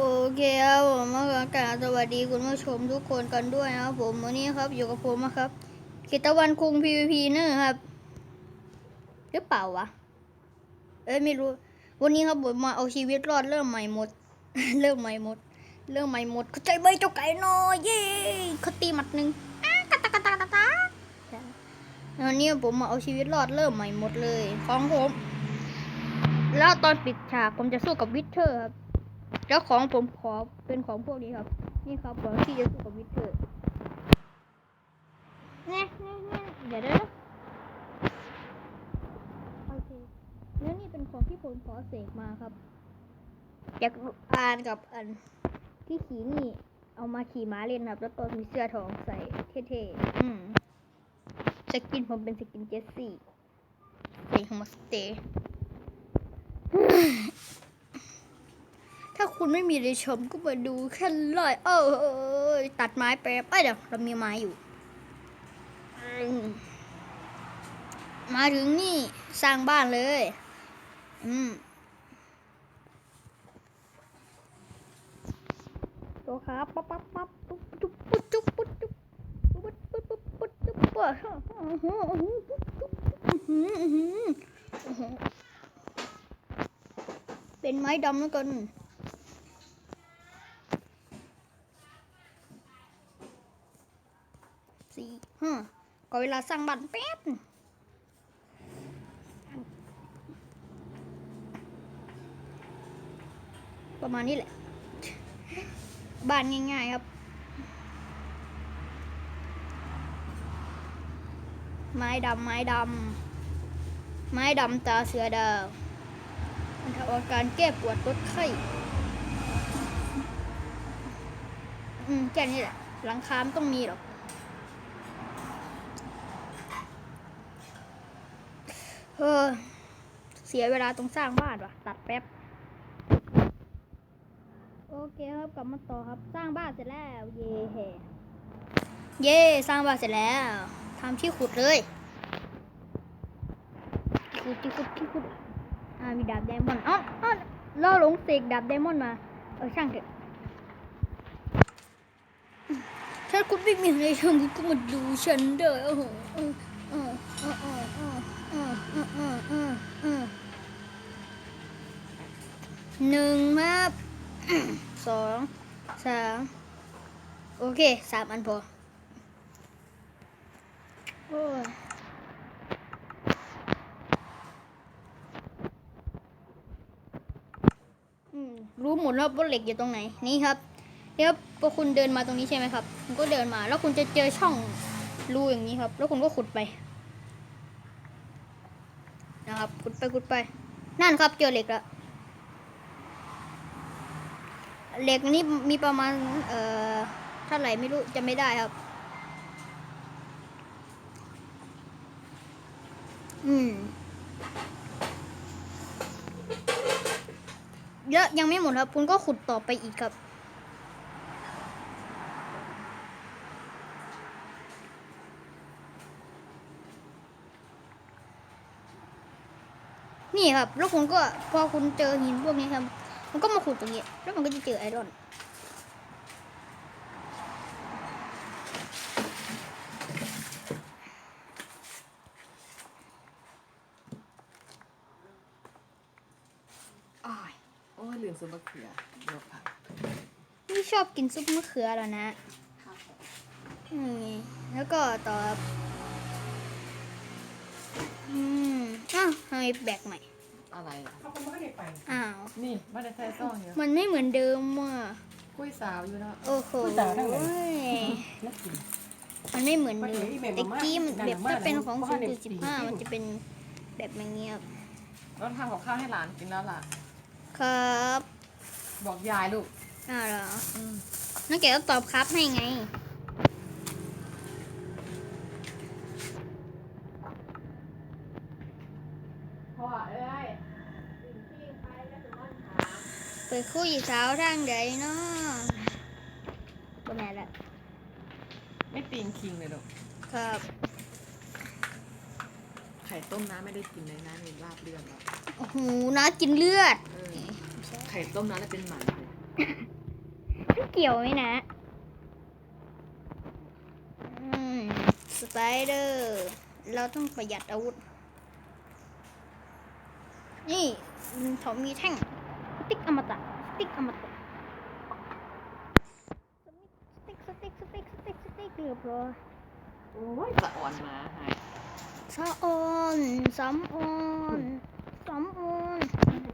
โอเคครับผมมากราบสวัสดีคุณผู้ชมทุกคนกันด้วยนะครับผมวันนี้ครับอยู่กับผมนะครับกิตวันคุง PVP เนอร์ครับ หรือเปล่าวะ เอ้ยไม่รู้ วันนี้ครับผมมาเอาชีวิตรอดเริ่มใหม่หมด เริ่มใหม่หมด เริ่มใหม่หมดเข้าใจไหมเจ้าไก่น้อยเย้เขาตีหมัดหนึ่งอ้ากะตะกะตะกะตะตะวันนี้ผมมาเอาชีวิตรอดเริ่มใหม่หมดเลย ของผม แล้วตอนปิดฉากผมจะสู้กับวิเทอร์ครับ แล้วของผมขอเป็นของพวกนี้ครับ นี่ครับของที่จะสู้กับวิเทอร์แน่แน่แน่เดี๋ยวเดี๋ยวโอเคแล้วนี่เป็นของที่ผมขอเสกมาครับอยากอ่านกับอันที่ขี่นี่ เอามาขี่ม้าเล่นครับ แล้วก็มีเสื้อทองใส่เท่ๆ อืมสกินผมเป็นสกินเจสซี่ใส่โฮมสเตย์ ถ้าคุณไม่มีอะไรชมก็มาดูแค่เลยเออเออตัดไม้ไปไปเดี๋ยวเรามีไม้อยู่ มาถึงนี่สร้างบ้านเลย อืมตัวครับปั๊บปั๊บปั๊บปุ๊บจุ๊บปุ๊บจุ๊บปุ๊บจุ๊บปุ๊บปุ๊บปุ๊บปุ๊บจุ๊บปุ๊บปุ๊บจุ๊บอื้อหืออื้อหืออื้อหือเป็นไม้ดำแล้วกัน สี่ห้าก็ เวลาสร้างบ้านแป๊บประมาณนี้แหละ บ้านง่ายๆครับ ไม้ดำไม้ดำไม้ดำตาเสือดาวมันทำอาการแก้ปวดลดไข้ อืมแค่นี้แหละ หลังคามต้องมีหรอก เออเสียเวลาตรงสร้างบ้านว่ะ ตัดแป๊บ โอเคครับกลับมาต่อครับสร้างบ้านเสร็จแล้ว เย่เฮเย่สร้างบ้านเสร็จแล้วทำที่ขุดเลยขุดที่ขุดที่ขุดอ่ามีดาบไดมอนด์อ๋ออ๋อล่อหลงเสกดาบไดมอนด์มา เออช่างเถอะถ้าคุณไม่มีอะไรทำคุณก็มาดูฉันเด้อโอ้โห หนึ่งครับสองสามโอเคสามอันพอโอ้รู้หมดแล้วว่าเหล็กอยู่ตรงไหนนี่ครับเดี๋ยวพอคุณเดินมาตรงนี้ใช่ไหมครับ คุณก็เดินมาแล้วคุณจะเจอช่องรูอย่างนี้ครับ แล้วคุณก็ขุดไป นะครับขุดไปขุดไป นั่นครับเจอเหล็กแล้วเหล็กนี่มีประมาณเอ่อเท่าไหร่ไม่รู้จะไม่ได้ครับ อืมเยอะยังไม่หมดครับคุณก็ขุดต่อไปอีกครับ นี่ครับแล้วคุณก็พอคุณเจอหินพวกนี้ครับมันก็มาขุดตรงนี้ แล้วมันก็จะเจอไอรอนอ้ายโอ้ยลืมซุปมะเขือเดี๋ยวค่ะนี่ชอบกินซุปมะเขือแล้วนะครับผมอืมแล้วก็ต่อครับอืมอ้าวทำไมแบกใหม่ อะไรอะเขาก็ไม่ได้ไปอ้าว นี่ไม่ได้ใส่ซ่องอยู่มันไม่เหมือนเดิมอะคุยสาวอยู่เนาะ โอ้โหแล้วกิน มันไม่เหมือนเดิมมันเหมือนอีเมลแต่มาม่ากี้มันนั่นแบบมาม่าถ้าเป็นของเพราะศูว่านเนี่ยจุดสิบห้าสีมันจะเป็นแบบอย่างเงี้ยครับเราทำกับข้าวให้หลานกินแล้วล่ะ ครับบอกยายลูก อ้าวเหรออืมนักแกก็ตอบครับให้ไง พ่อเอ้ย ไป คุยสาวทางใดเนาะบ่แม่นละไม่ตีนคิงเลยลูกครับไข่ต้มน้ำไม่ได้กินเลยนะนี่ลาบเลือดแล้วโอ้โหน้ากินเลือด เออไข่ต้มน้ำแล้วเป็นหมันเลยเกี่ยวไหมนะอืมสไปเดอร์ เราต้องประหยัดอาวุธ นี่เขามีแท่งส ติ๊กอมตะสติ๊กอมตะสติ๊กสติ๊กสติ๊กสติ๊กสติ๊กเรียบร้อยโอ้ยสะอ่อนมาหายสะออนสำออนสำออน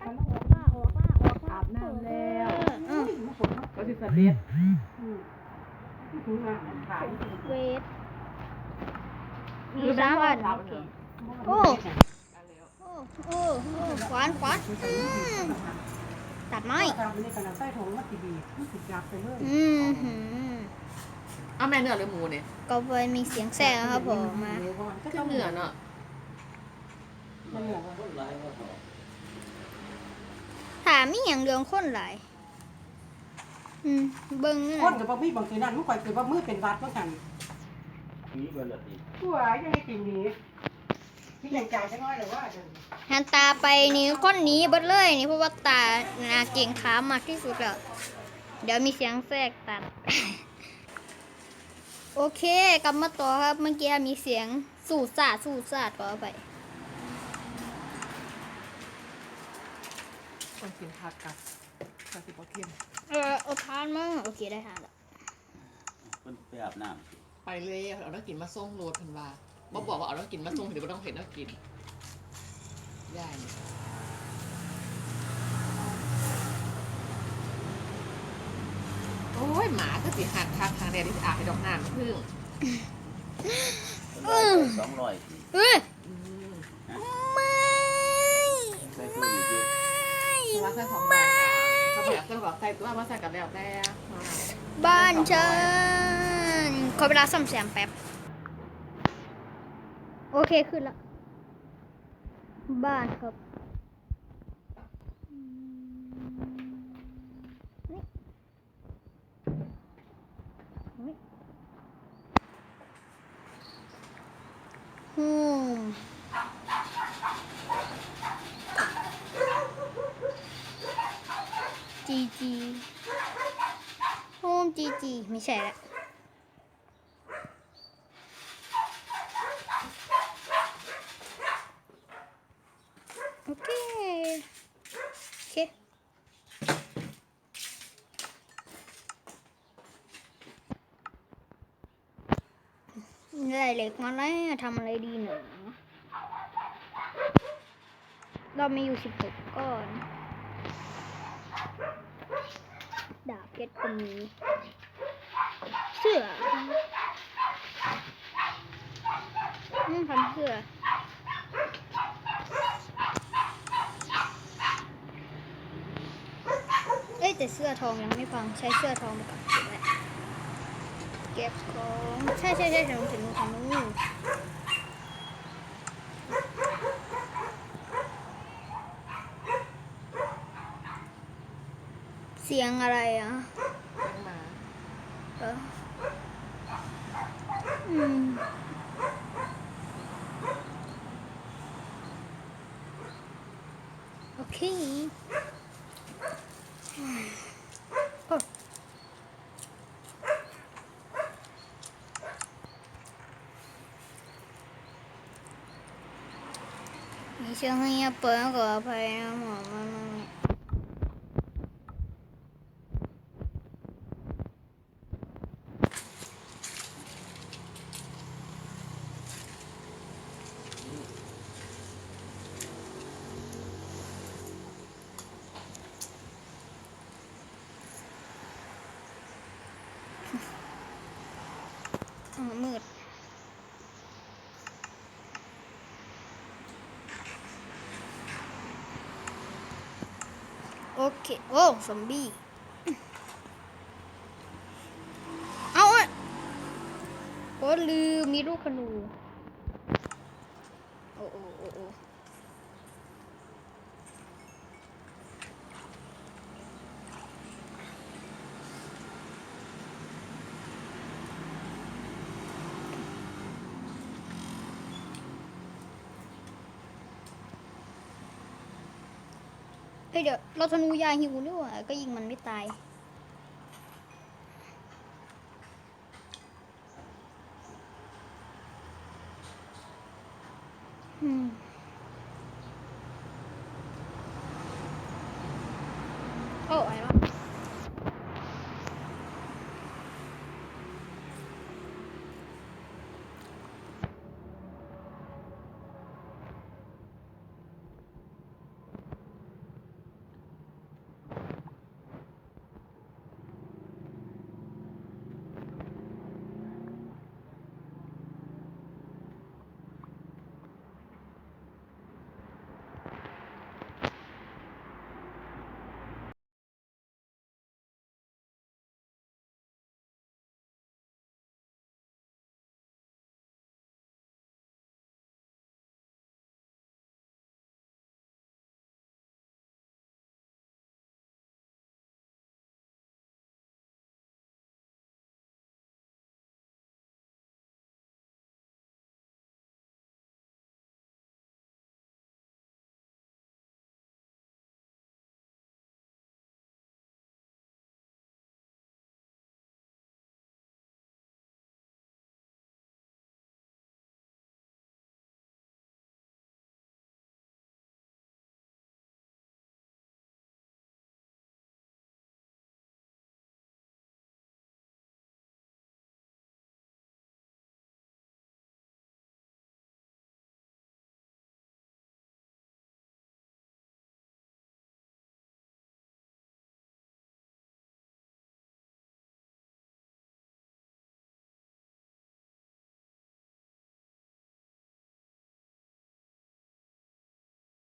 ป้าออกป้าออกป้าอาบน้ำแล้วเออก็สิสะเด็ดถุงน้ำขายเวทมีสามอันโอ้กันแล้วโอ้โอ้โอ้ขวานขวานอืม ตัดไม้ทำนี่ขนาดใต้ถุงมันสิบีมันสิยับไปเลยอืมหืมเอาแม่เนื้อหรือหมูเนี่ยก็ไปมีเสียงแทรกนะครับผมมา ก็จะเนื้อเนาะมันเหนือถามมีอย่างเรื่องคนหลาย อืม เบิ้งนี่คนนะกับบ่มีบางทีนั่นมันคอยคือว่ามือเป็นวัดว่ากันนี้เบอร์ละที ตัวยังไม่กินนี้ พี่ยังจ่ายจังน้อยเลยว่าจะหันตาไปนี่คนหนี้เบิดเลยนี่เพราะว่าตาหนาเก่งขามากที่สุดแล้วเดี๋ยวมีเสียงแทรกตัด โอเคกลับมาต่อครับเมื่อกี้มีเสียงสูดสาดสูดสาดก็เอาไปคนกินผักกับกระสิบเค็มเออเอาทานมั้งโอเคได้ทานแล้วเพิ่นไปอาบน้ไปเลยเอาน้ำกินมาส่งโรดเพิ่นว่า บ่บอกว่าเอาน้ำกินมาส่งเดี๋ยวบ่ต้องเห็นน้ำกินได้นี่โอ้ยหมาก็สิหักคักทางแดนที่อาบให้ดอกน้ำพึ่งำเพิ่นได้สองร้อยเอ้ยอืมไม่ใส่ตู้อยู่เยอะเพราะว่าใส่ของบางเขาแบบก็บอกใส่ตัวมาใส่กับแล้วแต่บ้านฉันขอเวลาซ่อมแซมแป๊บ โอเคขึ้นละ บ้านครับนี่นี่ฮูมจีจีโฮมจีจีไม่ใช่ละโอเค โอเค ได้เหล็กมาแล้วทำอะไรดีหนูเรามีอยู่สิบหกก้อน ดาบเพชรก็มีเสื้ออืมทำเสื้อเอ้แต่เสื้อทองยังไม่ฟังใช้เสื้อทองมาก่อน เก็บของใช่ใช่ใช่ถึงถึงถึงนู่นเสียงอะไรอะมาเอออืมโอเค เชื่อให้เปิดขออภัยนะหมอมามามืด เค โอ้ซอมบี้ เอาอะโอ้ลืมมีลูกขนู โอ้โอ้โอ้ ฮ้ยเดี๋ยวเราธนูยาหิวด้วยก็ยิงมันไม่ตาย อืม